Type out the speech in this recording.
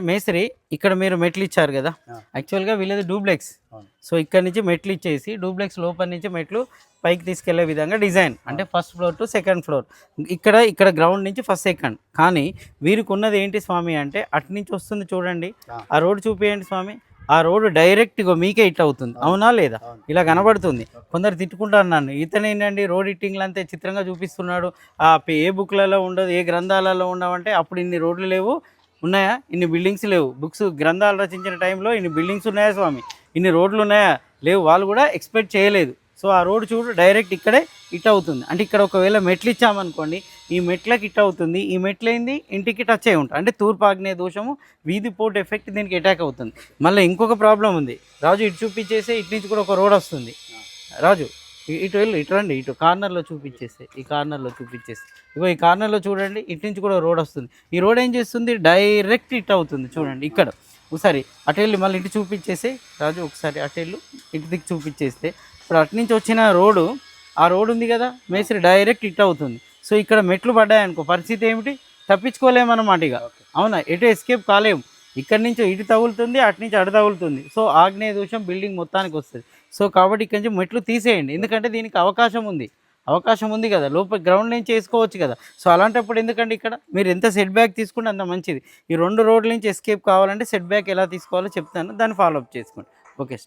మేస్త్రి ఇక్కడ మీరు మెట్లు ఇచ్చారు కదా. యాక్చువల్గా వీళ్ళది డూప్లెక్స్. సో ఇక్కడ నుంచి మెట్లు ఇచ్చేసి డూప్లెక్స్ లోపల నుంచి మెట్లు పైకి తీసుకెళ్ళే విధంగా డిజైన్. అంటే first floor to second floor. ఇక్కడ ఇక్కడ గ్రౌండ్ నుంచి ఫస్ట్ సెకండ్. కానీ వీరికి ఉన్నది ఏంటి స్వామి అంటే అటు నుంచి వస్తుంది చూడండి. ఆ. రోడ్ చూపియండి స్వామి. ఆ రోడ్ డైరెక్ట్ ఇగో మీకే ఇట్ అవుతుంది. అవునా. లేదా. ఇలా కనబడుతుంది. కొందరు తిట్టుకుంటారు నన్ను. ఇతను ఏంటండి రోడ్ ఇట్టింగ్లు అంతే చిత్రంగా చూపిస్తున్నాడు. ఆ పే- ఏ బుక్లలో ఉండదు ఏ గ్రంథాలలో ఉండవంటే అప్పుడు ఇన్ని రోడ్లు లేవు. ఉన్నాయా? ఇన్ని బిల్డింగ్స్ లేవు. బుక్స్ గ్రంథాలు రచించిన టైంలో ఇన్ని బిల్డింగ్స్ ఉన్నాయా స్వామి? ఇన్ని రోడ్లు ఉన్నాయా? లేవు. వాళ్ళు కూడా ఎక్స్పెక్ట్ చేయలేదు. సో ఆ రోడ్డు చూడు డైరెక్ట్ ఇక్కడే ఇట్ అవుతుంది. అంటే ఇక్కడ ఒకవేళ మెట్లు ఇచ్చామనుకోండి ఈ మెట్లకి ఇట్ అవుతుంది. ఈ మెట్లు ఏంది? ఇంటికి టచ్ అయి ఉంటుంది అంటే తూర్పు ఆగ్నేయ దోషము వీధి పోటు ఎఫెక్ట్ దీనికి అటాక్ అవుతుంది. మళ్ళీ ఇంకొక ప్రాబ్లం ఉంది. రాజు ఇటు చూపించేసి ఇటు నుంచి కూడా ఒక రోడ్ వస్తుంది. రాజు ఇటు వెళ్ళు ఇటు రండి ఇటు కార్నర్లో చూపించేస్తే ఈ కార్నర్లో చూపించేస్తే ఇగో ఈ కార్నర్లో చూడండి ఇటు నుంచి కూడా రోడ్ వస్తుంది. ఈ రోడ్ ఏం చేస్తుంది? డైరెక్ట్ ఇట్ అవుతుంది చూడండి ఇక్కడ. ఒకసారి అటు వెళ్ళి మళ్ళీ ఇటు చూపించేసి. రాజు ఒకసారి అటు వెళ్ళు ఇటు దిక్కు చూపించేస్తే. ఇప్పుడు అటు నుంచి వచ్చిన రోడ్డు ఆ రోడ్ ఉంది కదా మేస్త్రి డైరెక్ట్ ఇట్ అవుతుంది. సో ఇక్కడ మెట్లు పడ్డాయనుకో పరిస్థితి ఏమిటి? తప్పించుకోలేమన్నమాట ఇక. అవునా? ఎటు ఎస్కేప్ కాలేము. ఇక్కడి నుంచి ఇటు తగులుతుంది అటు నుంచి అటు తగులుతుంది. సో ఆగ్నేయ దోషం బిల్డింగ్ మొత్తానికి వస్తుంది. సో కాబట్టి ఇక్కడి నుంచి మెట్లు తీసేయండి. ఎందుకంటే దీనికి అవకాశం ఉంది. అవకాశం ఉంది కదా. లోపల గ్రౌండ్ నుంచి వేసుకోవచ్చు కదా. సో అలాంటప్పుడు ఎందుకంటే ఇక్కడ? మీరు ఎంత సెట్ బ్యాక్ తీసుకుంటే అంత మంచిది. ఈ రెండు రోడ్ల నుంచి ఎస్కేప్ కావాలంటే సెట్ బ్యాక్ ఎలా తీసుకోవాలో చెప్తాను. దాన్ని ఫాలో అప్ చేసుకోండి. ఓకే